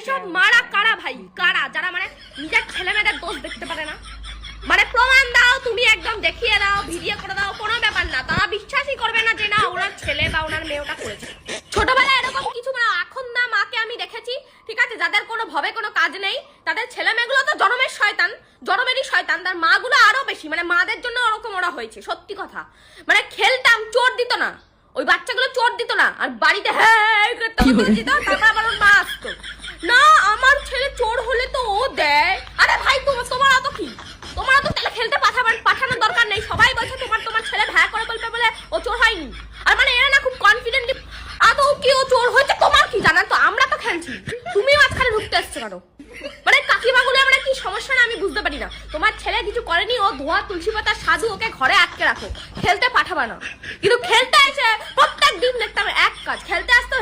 এইসব মারা কারা ভাই? কারা? যারা মানে নিজের ছেলে মেয়েদের দোষ দেখতে পারে না। মানে প্রমাণ দাও তুমি একদম দেখিয়ে দাও ভিডিও করে দাও কোনো ব্যাপার না। তারা বিশ্বাসই করবে না যে না ওনার ছেলে বা ওনার মেয়ে ওটা করেছে। ছোটবেলায় এরকম কিছু মানে এখন না মাকে আমি দেখেছি ঠিক আছে? যাদের কোনো ভবে কোনো কাজ নেই তাদের ছেলে মেয়েগুলো তো জনমের শয়তান জনমেরই শয়তান। তার মাগুলো আরও বেশি মানে মাদের জন্য ওরকম ওরা হয়েছে সত্যি কথা। মানে খেলতাম চোর দিত না। ওই বাচ্চাগুলো চোর দিত না। আর বাড়িতে হ্যাঁ করতে করতে দিত তারপর আবার ওর মা আসতো। না, আমার ছেলে চোর হলে তো ও দেয়। আরে ভাই তোমার তোমার অত কি? তোমার অত ছেলে খেলতে পাঠাবার পাঠানোর দরকার নেই। সবাই বলছে তোমার তোমার ছেলে ভ্যা করে বলবে বলে ও চোর হয়নি। আর মানে এরা না খুব কনফিডেন্টলি আদৌ কি, ও চোর হয়েছে? তোমার কি জানা? তো আমরা তো খেলছি। তুমিও মাঝখানে ঢুকতে আসছো কারও মানে কাকিমাগুলো কি সমস্যা না আমি বুঝতে পারি না। তোমার ছেলে কিছু করেনি, ও ধোয়া, তুলসী পাতা, সাধু, ওকে ঘরে আটকে রাখো। খেলতে পাঠাবা না। কিন্তু খেলতে এসে প্রত্যেক দিন দেখতাম এক কাজ, খেলতে আসতো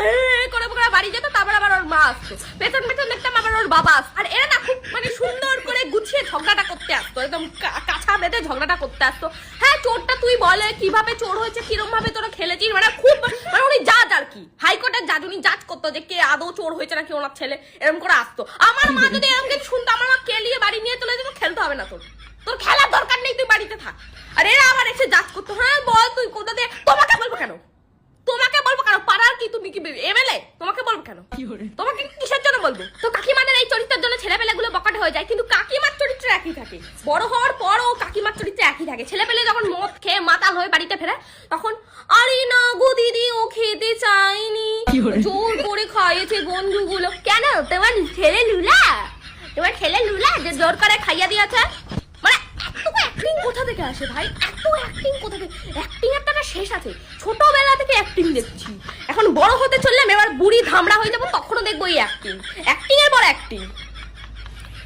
করে করে বাড়ি যেত, তারপর আবার ওর মা আসতো। পেছন পেছন দেখতাম আবার ওর বাবা আসতো। আর এরা না খুব মানে সুন্দর করে গুছিয়ে ঝগড়াটা করতে আসতো, একদম কা- কাছা বেঁধে ঝগড়াটা করতে আসতো। হ্যাঁ চোরটা তুই বলে, কীভাবে চোর হয়েছে কিরম ভাবে তোরা খেলেছিস? মানে উনি জাজ আর কি হাইকোর্টের জাজ উনি জাজ করতো যে কে আদৌ চোর হয়েছে নাকি ওনার ছেলে? এরকম করে আসতো। আমার মা যদি এরকম কিছু শুনতো আমার মা কেলিয়ে বাড়ি নিয়ে চলে যেত খেলতে হবে না তোর। তোর খেলার দরকার নেই তুই বাড়িতে থাক। আর এরা আবার এসে জাজ করতো হ্যাঁ বল তুই কোথা দিয়ে তোমাকে বলব কেন? তোমাকে বলব কেন? পাড়ার কি তুমি কি এমএলএ? তোমাকে বলব কেন? তোমাকে কিসের জন্য বলব? তো কাকিমাদের এই চরিত্রের জন্য ছেলেপেলেগুলো বকাটে হয়ে যায় কিন্তু কাকিমার চরিত্র একই থাকে। বড় হওয়ার পরও কাকিমার চরিত্র একই থাকে। ছেলেপেলে যখন মদ খেয়ে মাতাল হয়ে বাড়িতে ফেরে তখন আরে না গো দিদি ও খেতে চায়নি। জোর করে খাইয়েছে বন্ধুগুলো। কেন? তোমার ছেলে লুলা? তোমার ছেলে লুলা যে জোর করে খাইয়া দিয়েছে? মানে এত অ্যাক্টিং কোথা থেকে আসে ভাই? এত অ্যাক্টিং কোথা থেকে? অ্যাক্টিং একটা শেষ আছে। ছোটবেলা থেকে অ্যাক্টিং দেখছি। এখন বড় হতে চললাম এবার বুড়ি ধামড়া হয়ে যাব, তখনও দেখব এই অ্যাক্টিং অ্যাক্টিং এর পর অ্যাক্টিং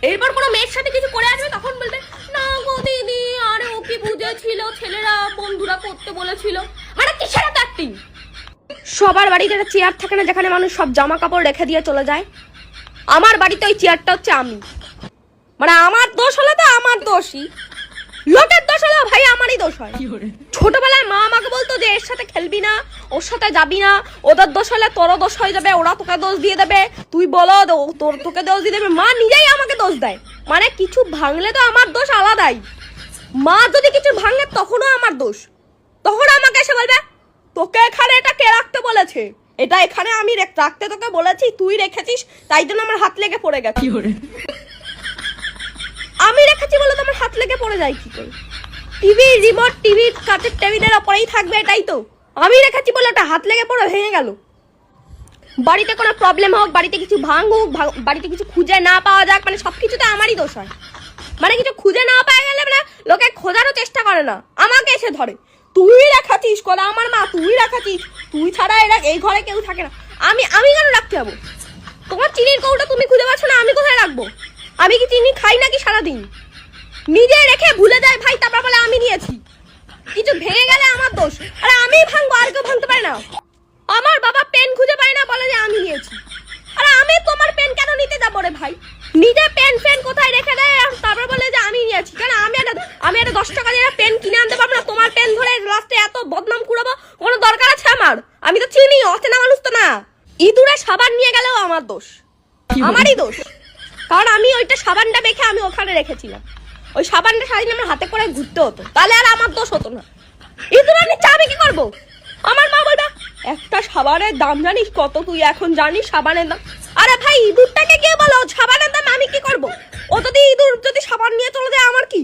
এরপর কোনো মেয়ের সাথে কিছু করে আসবে তখন বলবে, না গো দিদি, আরে ও কি বুঝেছিল? ছেলেরা বন্ধুরা করতে বলেছিল। মানে কিসের অ্যাক্টিং সবার বাড়িতে একটা চেয়ার থাকে না যেখানে মানুষ সব জামা কাপড় রেখে দিয়ে চলে যায়? আমার বাড়িতে ওই চেয়ারটা হচ্ছে আমি। মানে আমার দোষ হলে তো আমার দোষই। লোকের দোষ হলে ভাই আমারই দোষ হয়। ছোটবেলায় মা আমাকে বলতো যে এর সাথে খেলবি না ওর সাথে যাবি না ওদের দোষ হলে তোরও দোষ হয়ে যাবে ওরা তোকে দোষ দিয়ে দেবে। তুই বলো তোর তোকে দোষ দিয়ে দেবে। মা নিজেই আমাকে দোষ দেয়। মানে কিছু ভাঙলে তো আমার দোষ আলাদাই। মা যদি কিছু ভাঙলে তখনও আমার দোষ। তখন আমাকে এসে বলবে তোকে এখানে এটা কে রাখতে বলেছে। এটা এখানে আমি রেখ- রাখতে তোকে বলেছি তুই রেখেছিস তাই জন্য আমার হাত লেগে পড়ে গেছে। আমি রেখেছি বলে তো আমার হাত লেগে পড়ে যায় কি করে? টিভি রিমোট টিভি কাচের টেবিলের ওপরেই থাকবে এটাই তো। আমি রেখেছি বলে ওটা হাত লেগে পড়ে ভেঙে গেল। বাড়িতে কোনো প্রবলেম হোক বাড়িতে কিছু ভাঙুক ভাঙ- বাড়িতে কিছু খুঁজে না পাওয়া যাক মানে সব কিছুতে আমারই দোষ হয়। মানে কিছু খুঁজে না পাওয়া গেলে মানে লোকে খোঁজারও চেষ্টা করে না। আমাকে এসে ধরে। তুই রাখাছিস কলা আমার মা, তুই রাখাছিস তুই ছাড়া এরা এই ঘরে কেউ থাকে না। আমি আমি কেন রাখতে যাব? তোমার চিনির কৌটা তুমি খুঁজে পাচ্ছ না, আমি কোথায় রাখব? আমি কি চিনি খাই নাকি সারাদিন? নিজে রেখে ভুলে যায় ভাই, তারপর বলে আমি নিয়েছি। কিছু ভেঙে গেলে আমার দোষ। আরে আমি ভাঙবো, আর কেউ ভাঙতে পারে না। আমার বাবা পেন খুঁজে পায় না, বলে যে আমি নিয়েছি। আরে আমি তোমার পেন কেন নিতে যাব রে ভাই? নিজে পেন ফেন কোথায় রেখে দেয়? তারপর বলে যে আমি নিয়েছি। কেন? আমি একটা আমি একটা দশ টাকা ইঁদুরে সাবান নিয়ে গেলেও আমার দোষ। আমারই দোষ। কারণ আমি ওইটা সাবানটা দেখে আমি ওখানে রেখেছিলাম। ওই সাবানটা সারাদিন আমার হাতে করে ঘুরতে হতো। তাহলে আর আমার দোষ হতো না। ইঁদুর আমি আমি কি করব? আমার মা বলবে একটা সাবানের দাম জানিস কত তুই এখন জানিস সাবানের দাম? আরে ভাই ইঁদুরটাকে কে বলো? সাবানের দাম আমি কি করব? ও যদি ইঁদুর যদি সাবান নিয়ে চলে যায় আমার কি?